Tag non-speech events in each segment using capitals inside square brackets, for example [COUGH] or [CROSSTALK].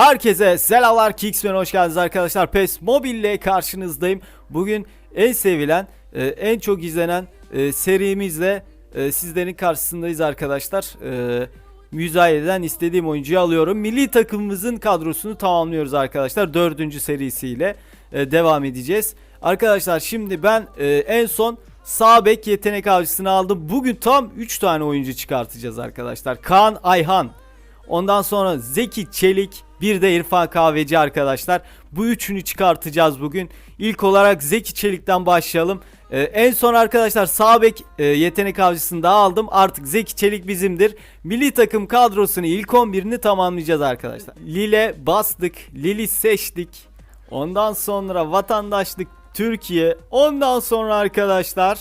Herkese selamlar Kicksman hoş geldiniz arkadaşlar. PES Mobile ile karşınızdayım. Bugün en sevilen, e, en çok izlenen e, serimizle e, sizlerin karşısındayız arkadaşlar. Müzayeden istediğim oyuncuyu alıyorum. Milli takımımızın kadrosunu tamamlıyoruz arkadaşlar. Dördüncü serisiyle devam edeceğiz. Arkadaşlar şimdi ben en son sağ bek yetenek avcısını aldım. Bugün tam 3 tane oyuncu çıkartacağız arkadaşlar. Kaan Ayhan, Ondan sonra Zeki Çelik, bir de İrfan Kahveci arkadaşlar. Bu üçünü çıkartacağız bugün. İlk olarak Zeki Çelik'ten başlayalım. Ee, en son arkadaşlar sağ bek e, yetenek avcısını da aldım. Artık Zeki Çelik bizimdir. Milli takım kadrosunu ilk 11'ini tamamlayacağız arkadaşlar. Lille bastık. Lili seçtik. Ondan sonra vatandaşlık Türkiye. Ondan sonra arkadaşlar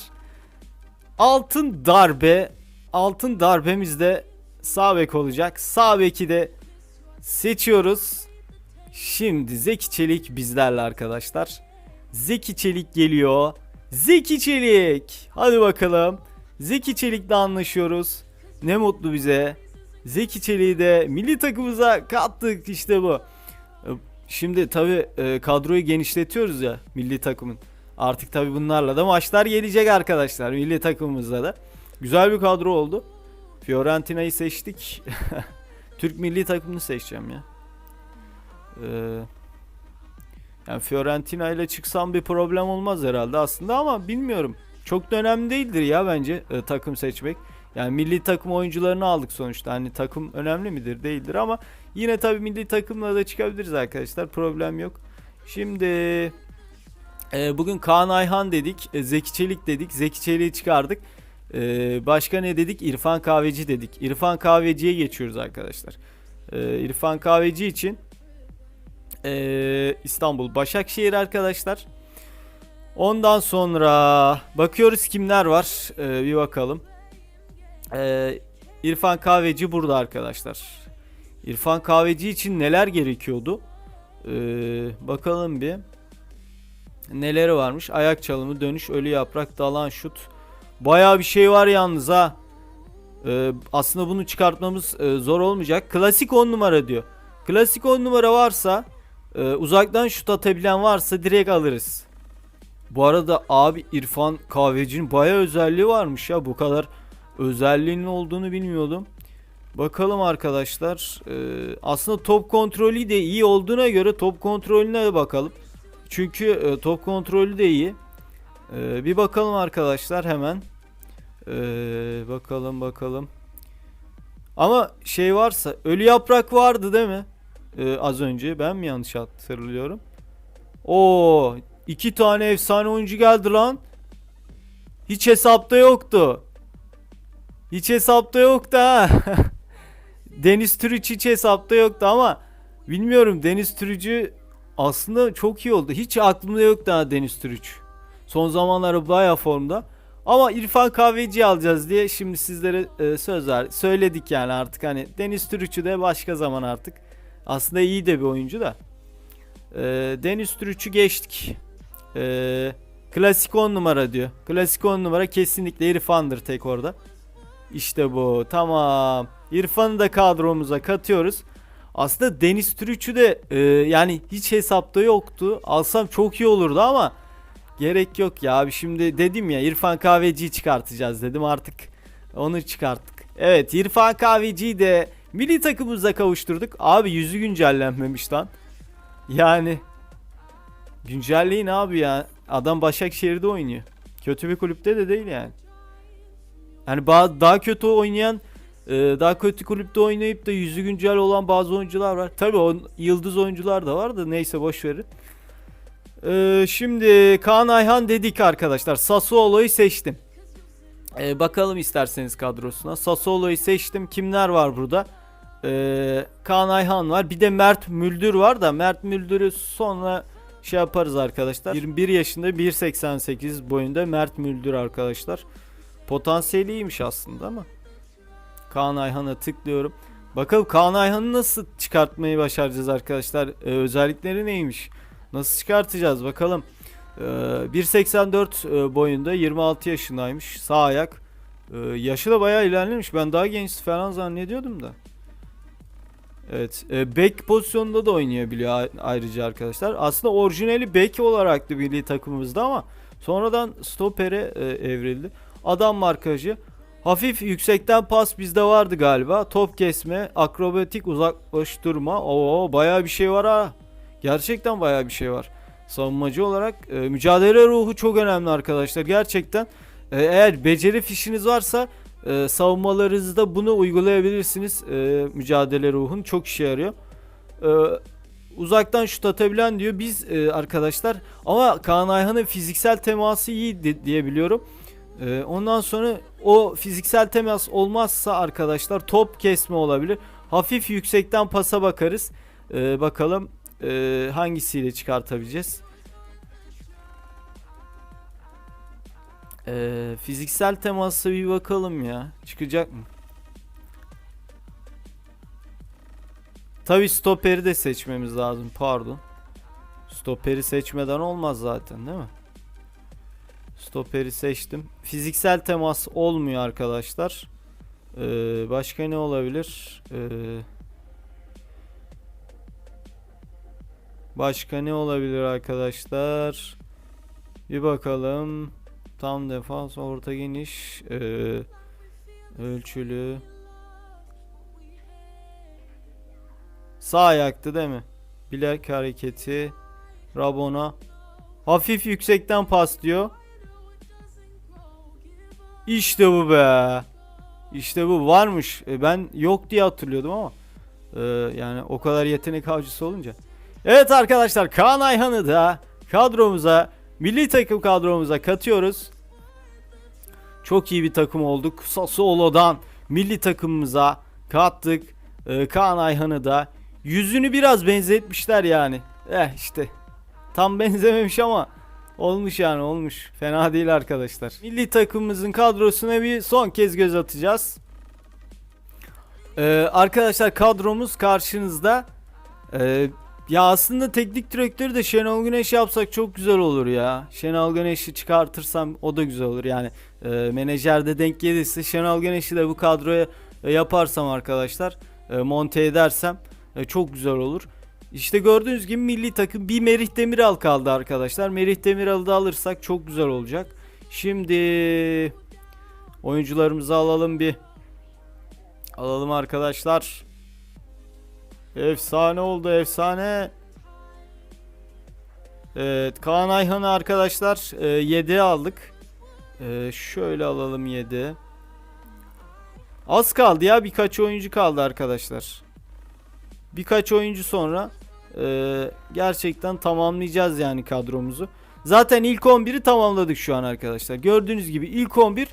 altın darbe. Altın darbemizde sağ bek olacak. Sağ beki de seçiyoruz. Şimdi Zeki Çelik bizlerle arkadaşlar. Zeki Çelik geliyor. Zeki Çelik. Hadi bakalım. Zeki Çelik'le anlaşıyoruz. Ne mutlu bize. Zeki Çelik'i de milli takımımıza kattık işte bu. Şimdi tabi kadroyu genişletiyoruz ya milli takımın. Artık tabi bunlarla da maçlar gelecek arkadaşlar milli takımımızda da. Güzel bir kadro oldu. Fiorentina'yı seçtik. [LAUGHS] Türk milli takımını seçeceğim ya. Ee, yani Fiorentina ile çıksam bir problem olmaz herhalde aslında ama bilmiyorum. Çok da önemli değildir ya bence e, takım seçmek. Yani milli takım oyuncularını aldık sonuçta. Hani takım önemli midir? Değildir ama yine tabii milli takımla da çıkabiliriz arkadaşlar. Problem yok. Şimdi e, bugün Kaan Ayhan dedik, e, Zeki Çelik dedik. Zeki Çelik'i çıkardık. Ee, başka ne dedik? İrfan Kahveci dedik. İrfan Kahveci'ye geçiyoruz arkadaşlar. Ee, İrfan Kahveci için ee, İstanbul Başakşehir arkadaşlar. Ondan sonra bakıyoruz kimler var. Ee, bir bakalım. Ee, İrfan Kahveci burada arkadaşlar. İrfan Kahveci için neler gerekiyordu? Ee, bakalım bir. Neleri varmış? Ayak çalımı, dönüş, ölü yaprak, dalan şut. Bayağı bir şey var yalnız ha. Ee, aslında bunu çıkartmamız e, zor olmayacak. Klasik 10 numara diyor. Klasik 10 numara varsa e, uzaktan şut atabilen varsa direkt alırız. Bu arada abi İrfan Kahveci'nin bayağı özelliği varmış ya. Bu kadar özelliğinin olduğunu bilmiyordum. Bakalım arkadaşlar. Ee, aslında top kontrolü de iyi olduğuna göre top kontrolüne de bakalım. Çünkü e, top kontrolü de iyi. Ee, bir bakalım arkadaşlar hemen. Ee, bakalım bakalım. Ama şey varsa ölü yaprak vardı değil mi? Ee, az önce ben mi yanlış hatırlıyorum? Oo, iki tane efsane oyuncu geldi lan. Hiç hesapta yoktu. Hiç hesapta yoktu ha. [LAUGHS] Deniz Türüç hiç hesapta yoktu ama bilmiyorum Deniz Türücü aslında çok iyi oldu. Hiç aklımda yoktu ha Deniz Türüç. Son zamanlarda baya formda. Ama İrfan Kahveci alacağız diye şimdi sizlere e, söz ver. Söyledik yani artık hani Deniz Türüç'ü de başka zaman artık. Aslında iyi de bir oyuncu da. E, Deniz Türüç'ü geçtik. E, klasik 10 numara diyor. Klasik 10 numara kesinlikle İrfan'dır tek orada. İşte bu. Tamam. İrfan'ı da kadromuza katıyoruz. Aslında Deniz Türüç'ü de e, yani hiç hesapta yoktu. Alsam çok iyi olurdu ama Gerek yok ya abi şimdi dedim ya İrfan Kahveci'yi çıkartacağız dedim artık onu çıkarttık. Evet İrfan Kahveci'yi de milli takımımıza kavuşturduk. Abi yüzü güncellenmemiş lan. Yani güncelleyin abi ya. Adam Başakşehir'de oynuyor. Kötü bir kulüpte de değil yani. Yani daha kötü oynayan e, daha kötü kulüpte oynayıp da yüzü güncel olan bazı oyuncular var. Tabii o yıldız oyuncular da var da neyse boş verin. Ee, şimdi Kaan Ayhan dedik arkadaşlar. Sassuolo'yu seçtim. Ee, bakalım isterseniz kadrosuna. Sassuolo'yu seçtim. Kimler var burada? Ee, Kaan Ayhan var. Bir de Mert Müldür var da Mert Müldür'ü sonra şey yaparız arkadaşlar. 21 yaşında 1.88 boyunda Mert Müldür arkadaşlar. Potansiyeli iyiymiş aslında ama. Kaan Ayhan'a tıklıyorum. Bakalım Kaan Ayhan'ı nasıl çıkartmayı başaracağız arkadaşlar. Ee, özellikleri neymiş? Nasıl çıkartacağız bakalım. Ee, 1.84 e, boyunda 26 yaşındaymış. Sağ ayak. Ee, yaşı da bayağı ilerlemiş. Ben daha genç falan zannediyordum da. Evet. E, back pozisyonunda da oynayabiliyor ayrıca arkadaşlar. Aslında orijinali back olarak da milli takımımızda ama sonradan stopere e, evrildi. Adam markajı. Hafif yüksekten pas bizde vardı galiba. Top kesme, akrobatik uzaklaştırma. Oo bayağı bir şey var ha. Gerçekten bayağı bir şey var. Savunmacı olarak e, mücadele ruhu çok önemli arkadaşlar. Gerçekten e, eğer beceri fişiniz varsa e, savunmalarınızda bunu uygulayabilirsiniz. E, mücadele ruhun çok işe yarıyor. E, uzaktan şut atabilen diyor. Biz e, arkadaşlar ama Kaan Ayhan'ın fiziksel teması iyi di- diye biliyorum. E, ondan sonra o fiziksel temas olmazsa arkadaşlar top kesme olabilir. Hafif yüksekten pasa bakarız. E, bakalım e, hangisiyle çıkartabileceğiz. E, fiziksel temasa bir bakalım ya. Çıkacak mı? Tabi stoperi de seçmemiz lazım. Pardon. Stoperi seçmeden olmaz zaten değil mi? Stoperi seçtim. Fiziksel temas olmuyor arkadaşlar. Ee, başka ne olabilir? Ee, başka ne olabilir arkadaşlar? Bir bakalım. Tam defans, orta geniş, ee, ölçülü. Sağ ayaktı değil mi? Bilek hareketi. Rabona. Hafif yüksekten pas diyor. İşte bu be. İşte bu varmış. E, ben yok diye hatırlıyordum ama. e, yani o kadar yetenek avcısı olunca. Evet arkadaşlar Kaan Ayhan'ı da kadromuza, milli takım kadromuza katıyoruz. Çok iyi bir takım olduk. Sassuolo'dan milli takımımıza kattık. E, Kaan Ayhan'ı da yüzünü biraz benzetmişler yani. Eh işte. Tam [LAUGHS] benzememiş ama olmuş yani olmuş. Fena değil arkadaşlar. Milli takımımızın kadrosuna bir son kez göz atacağız. Ee, arkadaşlar kadromuz karşınızda. Ee, ya aslında teknik direktörü de Şenol Güneş yapsak çok güzel olur ya. Şenol Güneş'i çıkartırsam o da güzel olur yani. E, menajerde denk gelirse Şenol Güneş'i de bu kadroya e, yaparsam arkadaşlar e, monte edersem e, çok güzel olur. İşte gördüğünüz gibi milli takım bir Merih Demiral kaldı arkadaşlar. Merih Demiral'ı da alırsak çok güzel olacak. Şimdi oyuncularımızı alalım bir. Alalım arkadaşlar. Efsane oldu efsane. Evet Kaan Ayhan'ı arkadaşlar 7 aldık. E, şöyle alalım 7. Az kaldı ya birkaç oyuncu kaldı arkadaşlar. Birkaç oyuncu sonra e, gerçekten tamamlayacağız yani kadromuzu. Zaten ilk 11'i tamamladık şu an arkadaşlar. Gördüğünüz gibi ilk 11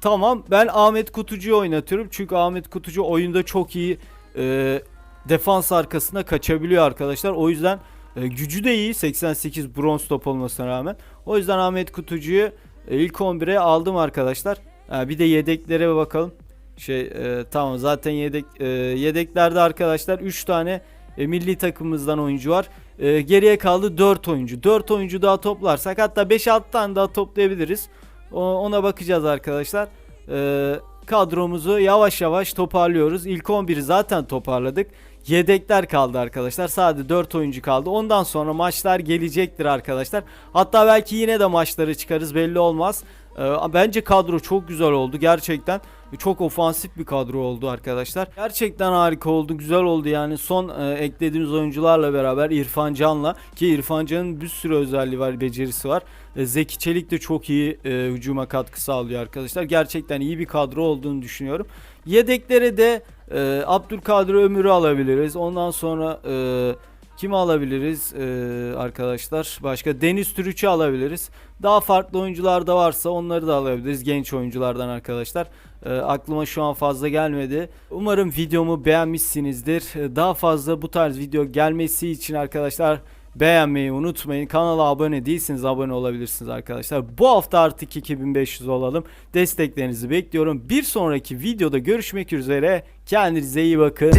tamam. Ben Ahmet Kutucu'yu oynatıyorum. Çünkü Ahmet Kutucu oyunda çok iyi e, defans arkasına kaçabiliyor arkadaşlar. O yüzden e, gücü de iyi. 88 bronz top olmasına rağmen. O yüzden Ahmet Kutucu'yu e, ilk 11'e aldım arkadaşlar. Ha, bir de yedeklere bakalım. Şey e, tamam zaten yedek e, yedeklerde arkadaşlar 3 tane e, milli takımımızdan oyuncu var. E, geriye kaldı 4 oyuncu. 4 oyuncu daha toplarsak hatta 5-6 tane daha toplayabiliriz. O, ona bakacağız arkadaşlar. E, kadromuzu yavaş yavaş toparlıyoruz. İlk 11'i zaten toparladık. Yedekler kaldı arkadaşlar. Sadece 4 oyuncu kaldı. Ondan sonra maçlar gelecektir arkadaşlar. Hatta belki yine de maçları çıkarız belli olmaz. Ee, bence kadro çok güzel oldu gerçekten. Çok ofansif bir kadro oldu arkadaşlar. Gerçekten harika oldu, güzel oldu yani. Son e, eklediğimiz oyuncularla beraber İrfan Can'la ki İrfan Can'ın bir sürü özelliği var, becerisi var. E, Zeki Çelik de çok iyi e, hücuma katkı sağlıyor arkadaşlar. Gerçekten iyi bir kadro olduğunu düşünüyorum. Yedeklere de e, Abdülkadir Ömür'ü alabiliriz. Ondan sonra e, kimi alabiliriz e, arkadaşlar? Başka Deniz Türüç'ü alabiliriz. Daha farklı oyuncular da varsa onları da alabiliriz. Genç oyunculardan arkadaşlar. E, aklıma şu an fazla gelmedi. Umarım videomu beğenmişsinizdir. Daha fazla bu tarz video gelmesi için arkadaşlar beğenmeyi unutmayın. Kanala abone değilseniz abone olabilirsiniz arkadaşlar. Bu hafta artık 2500 olalım. Desteklerinizi bekliyorum. Bir sonraki videoda görüşmek üzere. Kendinize iyi bakın.